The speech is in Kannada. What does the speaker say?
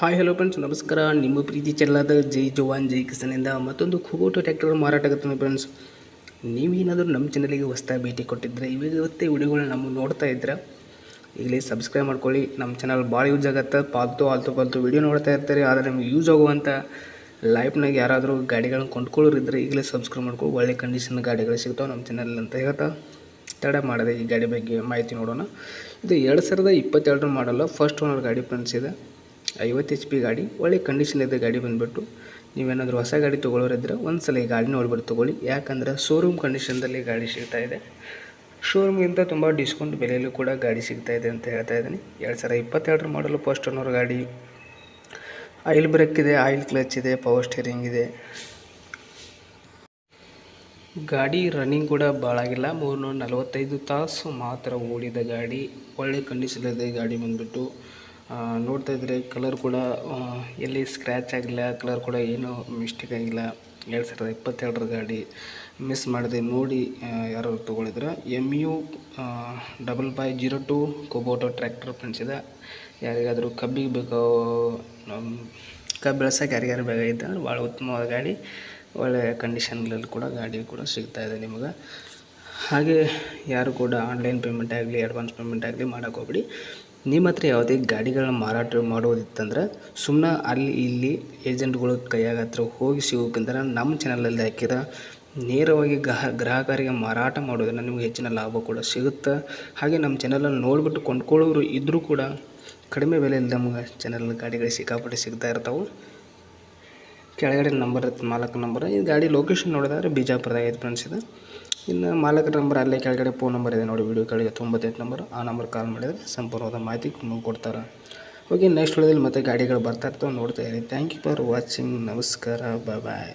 ಹಾಯ್ ಹಲೋ ಫ್ರೆಂಡ್ಸ್ ನಮಸ್ಕಾರ. ನಿಮ್ಮ ಪ್ರೀತಿ ಚೆಲ್ಲಾದ ಜೈ ಜವಾನ್, ಜೈ ಕಿಸನಿಂದ ಮತ್ತೊಂದು ಖುಬೋಟೋ ಟ್ರ್ಯಾಕ್ಟರ್ ಮಾರಾಟ ಆಗುತ್ತೆ ಫ್ರೆಂಡ್ಸ್ ನೀವೇನಾದರೂ ನಮ್ಮ ಚಾನಲಿಗೆ ಹೊಸ್ದಾಗಿ ಭೇಟಿ ಕೊಟ್ಟಿದ್ದರೆ ಇವಾಗ ಇವತ್ತೇ ವಿಡಿಯೋಗಳನ್ನ ನಮ್ಮ ನೋಡ್ತಾ ಇದ್ರೆ ಈಗಲೇ ಸಬ್ಸ್ಕ್ರೈಬ್ ಮಾಡ್ಕೊಳ್ಳಿ. ನಮ್ಮ ಚಾನಲ್ ಭಾಳ ಯೂಸ್ ಆಗುತ್ತೆ. ಪಾಲ್ತು ಆಲ್ತು ಪಾಲ್ತು ವಿಡಿಯೋ ನೋಡ್ತಾ ಇರ್ತಾರೆ. ಆದರೆ ನಮ್ಗೆ ಯೂಸ್ ಆಗುವಂಥ ಲೈಫ್ನಾಗ ಯಾರಾದರೂ ಗಾಡಿಗಳನ್ನ ಕೊಂಡ್ಕೊಳ್ಳೋರಿದ್ದರೆ ಈಗಲೇ ಸಬ್ಸ್ಕ್ರೈಬ್ ಮಾಡ್ಕೊಳ್ಳಿ. ಒಳ್ಳೆ ಕಂಡೀಷನ್ ಗಾಡಿಗಳು ಸಿಗ್ತಾವೆ ನಮ್ಮ ಚಾನಲ್ ಅಂತ ಹೇಳ್ತಾ ತಡ ಮಾಡಿದೆ ಈ ಗಾಡಿ ಬಗ್ಗೆ ಮಾಹಿತಿ ನೋಡೋಣ. ಇದು ಎರಡು ಸಾವಿರದ ಇಪ್ಪತ್ತೆರಡರ ಮಾಡಲ್ಲ ಫಸ್ಟ್ ಓನರ್ ಗಾಡಿ ಫ್ರೆಂಡ್ಸ್ ಇದೆ. ಐವತ್ತು ಎಚ್ ಪಿ ಗಾಡಿ, ಒಳ್ಳೆ ಕಂಡೀಷನ್ ಇದೆ ಗಾಡಿ ಬಂದುಬಿಟ್ಟು ನೀವೇನಾದರೂ ಹೊಸ ಗಾಡಿ ತೊಗೊಳೋರಿದ್ರೆ ಒಂದು ಸಲ ಈ ಗಾಡಿ ನೋಡ್ಬಿಟ್ಟು ತೊಗೊಳ್ಳಿ. ಯಾಕಂದರೆ ಶೋರೂಮ್ ಕಂಡೀಷನ್ದಲ್ಲಿ ಗಾಡಿ ಸಿಗ್ತಾ ಇದೆ. ಶೋರೂಮ್ಗಿಂತ ತುಂಬ ಡಿಸ್ಕೌಂಟ್ ಬೆಲೆಯಲ್ಲೂ ಕೂಡ ಗಾಡಿ ಸಿಗ್ತಾ ಇದೆ ಅಂತ ಹೇಳ್ತಾ ಇದ್ದೀನಿ. ಎರಡು ಸಾವಿರ ಇಪ್ಪತ್ತೆರಡರ ಮಾಡಲು ಫಸ್ಟ್ ಅನ್ನೋರು ಗಾಡಿ. ಆಯಿಲ್ ಬ್ರೇಕ್ ಇದೆ ಆಯಿಲ್ ಕ್ಲಚ್ ಇದೆ ಪವರ್ ಸ್ಟೇರಿಂಗ್ ಇದೆ. ಗಾಡಿ ರನ್ನಿಂಗ್ ಕೂಡ ಭಾಳ ಆಗಿಲ್ಲ. ಮೂರ್ನೂರ ನಲವತ್ತೈದು ತಾಸು ಮಾತ್ರ ಓಡಿದ ಗಾಡಿ. ಒಳ್ಳೆ ಕಂಡೀಷನ್ ಇದೆ ಗಾಡಿ ಬಂದುಬಿಟ್ಟು ನೋಡ್ತಾ ಇದ್ರೆ ಕಲರ್ ಕೂಡ ಎಲ್ಲಿ ಸ್ಕ್ರ್ಯಾಚ್ ಆಗಿಲ್ಲ ಕಲರ್ ಕೂಡ ಏನು ಮಿಸ್ಟೇಕ್ ಆಗಿಲ್ಲ. ಎರಡು ಸಾವಿರದ ಇಪ್ಪತ್ತೆರಡರ ಗಾಡಿ ಮಿಸ್ ಮಾಡಿದೆ ನೋಡಿ ಯಾರು ತೊಗೊಳಿದ್ರೆ M U double five zero two Kubota tractor friends ಇದೆ. ಯಾರಿಗಾದರೂ ಕಬ್ಬಿಗೆ ಬೇಕೋ ಕಬ್ಬು ಬೆಳ್ಸೋಕೆ ಯಾರಿಗಾರು ಬೇಕಾಗಿತ್ತು ಭಾಳ ಉತ್ತಮವಾದ ಗಾಡಿ ಒಳ್ಳೆಯ ಕಂಡೀಷನ್ಗಳಲ್ಲಿ ಕೂಡ ಗಾಡಿ ಕೂಡ ಸಿಗ್ತಾ ಇದೆ ನಿಮಗೆ. ಹಾಗೆ ಯಾರು ಕೂಡ ಆನ್ಲೈನ್ ಪೇಮೆಂಟ್ ಆಗಲಿ ಅಡ್ವಾನ್ಸ್ ಪೇಮೆಂಟ್ ಆಗಲಿ ಮಾಡೋಕೆ ಹೋಗ್ಬಿಡಿ. ನಿಮ್ಮ ಹತ್ರ ಯಾವುದೇ ಗಾಡಿಗಳನ್ನ ಮಾರಾಟ ಮಾಡೋದಿತ್ತಂದ್ರೆ ಸುಮ್ಮನೆ ಅಲ್ಲಿ ಇಲ್ಲಿ ಏಜೆಂಟ್ಗಳು ಕೈಯಾಗ ಹತ್ರ ಹೋಗಿ ಸಿಗೋಕ್ಕಿಂತ ನಮ್ಮ ಚಾನಲಲ್ಲಿ ಹಾಕಿದ ನೇರವಾಗಿ ಗ್ರಾಹ, ಗ್ರಾಹಕರಿಗೆ ಮಾರಾಟ ಮಾಡೋದ್ರಿಂದ ನಿಮಗೆ ಹೆಚ್ಚಿನ ಲಾಭ ಕೂಡ ಸಿಗುತ್ತೆ. ಹಾಗೆ ನಮ್ಮ ಚಾನಲನ್ನು ನೋಡಿಬಿಟ್ಟು ಕೊಂಡ್ಕೊಳ್ಳೋರು ಇದ್ದರೂ ಕೂಡ ಕಡಿಮೆ ಬೆಲೆಯಲ್ಲಿ ನಮ್ಗೆ ಚಾನಲ್ ಗಾಡಿಗಳು ಸಿಕ್ಕಾಪಟ್ಟೆ ಸಿಗ್ತಾ ಇರ್ತಾವೆ. ಕೆಳಗಡೆ ನಂಬರ್ ಮಾಲಕ ನಂಬರ್ ಈ ಗಾಡಿ ಲೊಕೇಶನ್ ನೋಡೋದಾದ್ರೆ ಬಿಜಾಪುರದಾಗ ಐತೆ ಫ್ರೆಂಡ್ಸ್ ಇದು. ಇನ್ನು ಮಾಲಕರ ನಂಬರ್ ಅಲ್ಲೇ ಕೆಳಗಡೆ ಫೋನ್ ನಂಬರ್ ಇದೆ ನೋಡಿ ವಿಡಿಯೋ ಕೆಳಗೆ ತೊಂಬತ್ತೆಂಟು ನಂಬರ್. ಆ ನಂಬರ್ ಕಾಲ್ ಮಾಡಿದರೆ ಸಂಪೂರ್ಣವಾದ ಮಾಹಿತಿ ಕೊಡ್ತಾರೆ. ಓಕೆ ನೆಕ್ಸ್ಟ್ ವಿಡಿಯೋದಲ್ಲಿ ಮತ್ತೆ ಗಾಡಿಗಳು ಬರ್ತಾ ಇರ್ತವೆ ನೋಡ್ತಾ ಇರಿ. ಥ್ಯಾಂಕ್ ಯು ಫಾರ್ ವಾಚಿಂಗ್ ನಮಸ್ಕಾರ. ಬಾಯ್ ಬಾಯ್